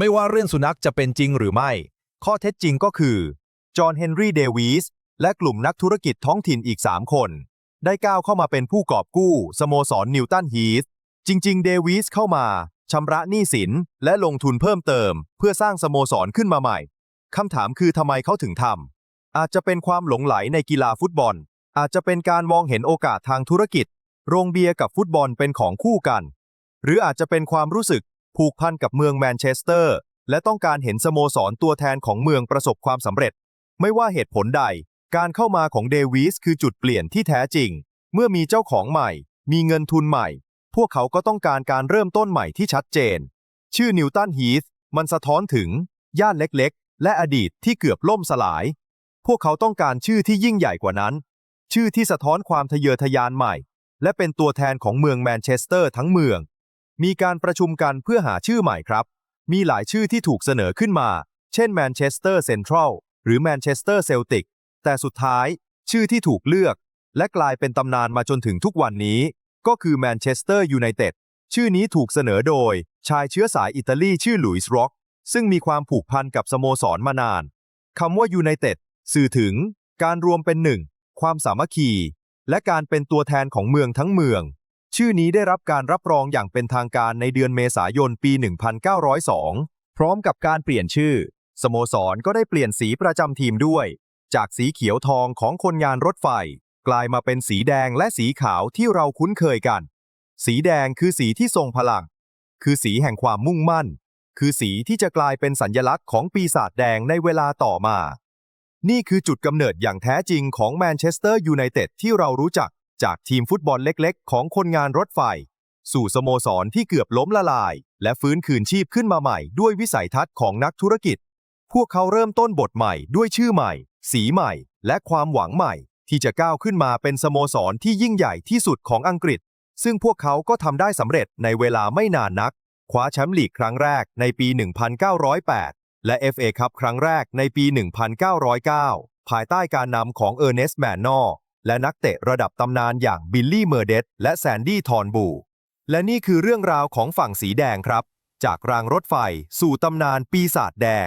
ไม่ว่าเรื่องสุนัขจะเป็นจริงหรือไม่ ข้อเท็จจริงก็คือ จอห์นเฮนรี่เดวิสและกลุ่มนักธุรกิจท้องถิ่นอีก 3 คน ได้ก้าวเข้ามาเป็นผู้กอบกู้ สโมสรนิวตันฮีธจริง ๆ เดวิสเข้ามาชำระหนี้สินและลงทุนเพิ่มเติม เพื่อสร้างสโมสรขึ้นมาใหม่คำถามคือทำไมเขาถึงทำอาจจะเป็นความหลงไหลในกีฬาฟุตบอล อาจจะเป็นการมองเห็นโอกาสทางธุรกิจ โรงเบียร์กับฟุตบอลเป็นของคู่กัน หรืออาจจะเป็นความรู้สึก ผูกพันกับเมืองแมนเชสเตอร์ และต้องการเห็นสโมสรตัวแทนของเมืองประสบความสำเร็จ ไม่ว่าเหตุผลใด การเข้ามาของเดวิสคือจุดเปลี่ยนที่แท้จริง เมื่อมีเจ้าของใหม่ มีเงินทุนใหม่ พวกเขาก็ต้องการการเริ่มต้นใหม่ที่ชัดเจน ชื่อนิวตันฮีธมันสะท้อนถึง ย่านเล็กๆ และอดีตที่เกือบล่มสลาย พวกเขาต้องการชื่อที่ยิ่งใหญ่กว่านั้น ชื่อที่สะท้อนความทะเยอทะยานใหม่ และเป็นตัวแทนของเมืองแมนเชสเตอร์ทั้งเมือง มีการประชุมกันเพื่อหาชื่อใหม่ครับ มีหลายชื่อที่ถูกเสนอขึ้นมา เช่นแมนเชสเตอร์เซ็นทรัลหรือแมนเชสเตอร์เซลติกแต่สุดท้าย ชื่อที่ถูกเลือก และกลายเป็นตำนานมาจนถึงทุกวันนี้ ก็คือแมนเชสเตอร์ยูไนเต็ดชื่อนี้ถูกเสนอโดย ชายเชื้อสายอิตาลีชื่อหลุยส์ร็อกซึ่งมีความผูกพันกับสโมสรมานานคำว่ายูไนเต็ดสื่อถึง การรวมเป็นหนึ่ง ความสามัคคี และการเป็นตัวแทนของเมืองทั้งเมือง ชื่อนี้ได้รับการรับรองอย่างเป็นทางการในเดือนเมษายนปี 1902 พร้อมกับการเปลี่ยนชื่อ สโมสรก็ได้เปลี่ยนสีประจำทีมด้วย จากสีเขียวทองของคนงานรถไฟ กลายมาเป็นสีแดงและสีขาวที่เราคุ้นเคยกัน สีแดงคือสีที่ทรงพลัง คือสีแห่งความมุ่งมั่น คือสีที่จะกลายเป็นสัญลักษณ์ของปีศาจแดงในเวลาต่อมา นี่คือจุดกำเนิดอย่างแท้จริงของแมนเชสเตอร์ยูไนเต็ดที่เรารู้จัก จากทีมฟุตบอลเล็กๆ ของคนงานรถไฟ สู่สโมสรที่เกือบล้มละลาย และฟื้นคืนชีพขึ้นมาใหม่ด้วยวิสัยทัศน์ของนักธุรกิจ พวกเขาเริ่มต้นบทใหม่ด้วยชื่อใหม่ สีใหม่ และความหวังใหม่ ที่จะก้าวขึ้นมาเป็นสโมสรที่ยิ่งใหญ่ที่สุดของอังกฤษ ซึ่งพวกเขาก็ทำได้สำเร็จในเวลาไม่นานนัก คว้าแชมป์ลีกครั้งแรกในปี 1908 และ FA คัพครั้งแรกในปี 1909 ภายใต้การนำของเออร์เนสต์แมนนอ และนักเตะระดับตำนานอย่างบิลลี่เมอร์เดตและแซนดี้ทอนบู และนี่คือเรื่องราวของฝั่งสีแดงครับ จากรางรถไฟสู่ตำนานปีศาจแดง